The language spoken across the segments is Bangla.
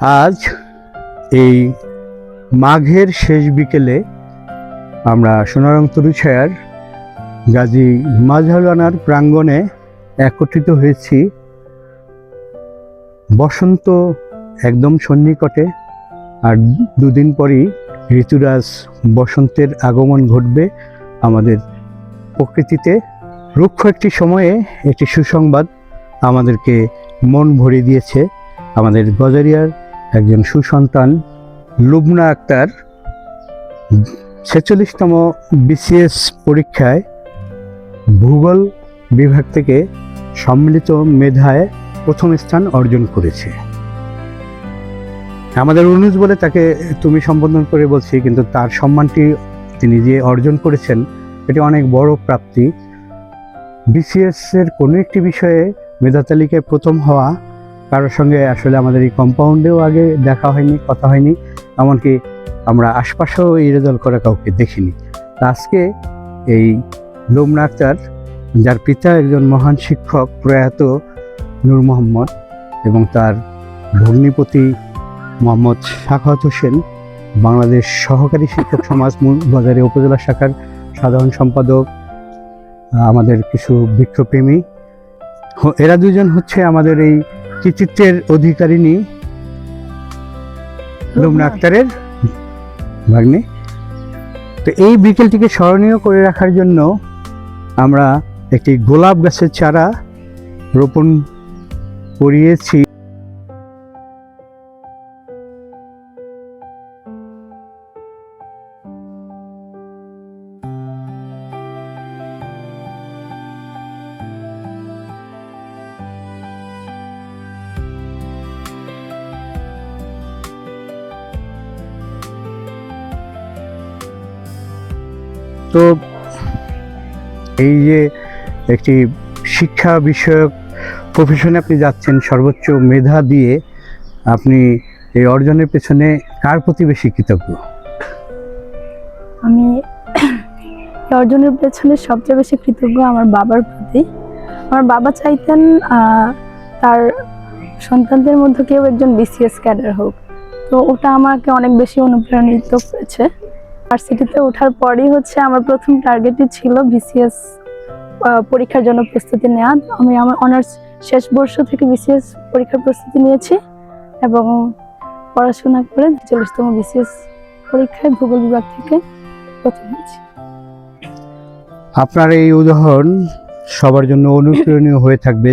আজ এই মাঘের শেষ বিকেলে আমরা সোনারং তরুছায়ার গাজী মাঝালানার প্রাঙ্গণে একত্রিত হয়েছি। বসন্ত একদম সন্নিকটে আর দুদিন পরই ঋতুরাজ বসন্তের আগমন ঘটবে আমাদের প্রকৃতিতে। রুক্ষ একটি সময়ে একটি সুসংবাদ আমাদেরকে মন ভরে দিয়েছে। আমাদের গজারিয়ার একজন সুসন্তান, লুবনা আক্তার, ছেচল্লিশতম বিসিএস পরীক্ষায় ভূগোল বিভাগ থেকে সম্মিলিত মেধায় প্রথম স্থান অর্জন করেছে। আমাদের অনুজ বলে তাকে তুমি সম্বোধন করে বলছি, কিন্তু তার সম্মানটি তিনি যে অর্জন করেছেন, এটি অনেক বড় প্রাপ্তি। বিসিএস এর কোনো একটি বিষয়ে মেধা তালিকায় প্রথম হওয়া কারোর সঙ্গে আসলে আমাদের এই কম্পাউন্ডেও আগে দেখা হয়নি, কথা হয়নি। এমনকি আমরা আশপাশেও এই রেজাল্ট করা কাউকে দেখিনি। আজকে এই লোমনা আক্তার যার পিতা একজন মহান শিক্ষক প্রয়াত নূর মোহাম্মদ এবং তার ভগ্নিপতি মোহাম্মদ শাখাত হোসেন, বাংলাদেশ সহকারী শিক্ষক সমাজ বাজারে উপজেলা শাখার সাধারণ সম্পাদক আমাদের কিছু বৃক্ষপ্রেমী। এরা দুজন হচ্ছে আমাদের এই কৃতিত্বের অধিকারিণী লুমনা। আক্তারের ভাগ্নে। তো এই বিকেলটিকে স্মরণীয় করে রাখার জন্য আমরা একটি গোলাপ গাছের চারা রোপণ করিয়েছি। তো এই যে একটি শিক্ষা বিষয়ক প্রফেশনে আপনি যাচ্ছেন, সর্বোচ্চ মেধা দিয়ে আপনি এই অর্জনের পেছনে কার প্রতি বেশি কৃতজ্ঞ? আমি এই অর্জনের পেছনে সবচেয়ে বেশি কৃতজ্ঞ আমার বাবার প্রতি। আমার বাবা চাইতেন তার সন্তানদের মধ্যে কেউ একজন বিসিএস ক্যাডার হোক। তো ওটা আমাকে অনেক বেশি অনুপ্রাণিত করেছে। ভার্সিটিতে ওঠার পরই হচ্ছে আমার প্রথম টার্গেটই ছিল বিসিএস পরীক্ষার জন্য প্রস্তুতি নেওয়া। আমি আমার অনার্স শেষ বর্ষ থেকে বিসিএস পরীক্ষার প্রস্তুতি নিয়েছি এবং পড়াশোনা করে চল্লিশতম বিসিএস পরীক্ষায় ভূগোল বিভাগ থেকে প্রথম হয়েছি। আপনার এই উদাহরণ সবার জন্য অনুপ্রেরণীয় হয়ে থাকবে।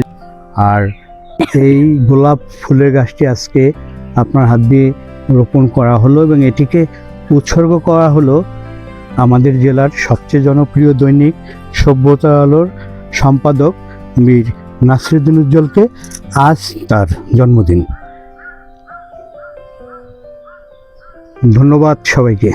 আর এই গোলাপ ফুলের গাছটি আজকে আপনার হাত দিয়ে রোপণ করা হলো এবং এটিকে উৎসর্গ করা হলো আমাদের জেলার সবচেয়ে জনপ্রিয় দৈনিক সভ্যতা আলোর সম্পাদক মীর নাসরুদ্দিন উজ্জ্বলকে আজ তার জন্মদিন। ধন্যবাদ সবাইকে।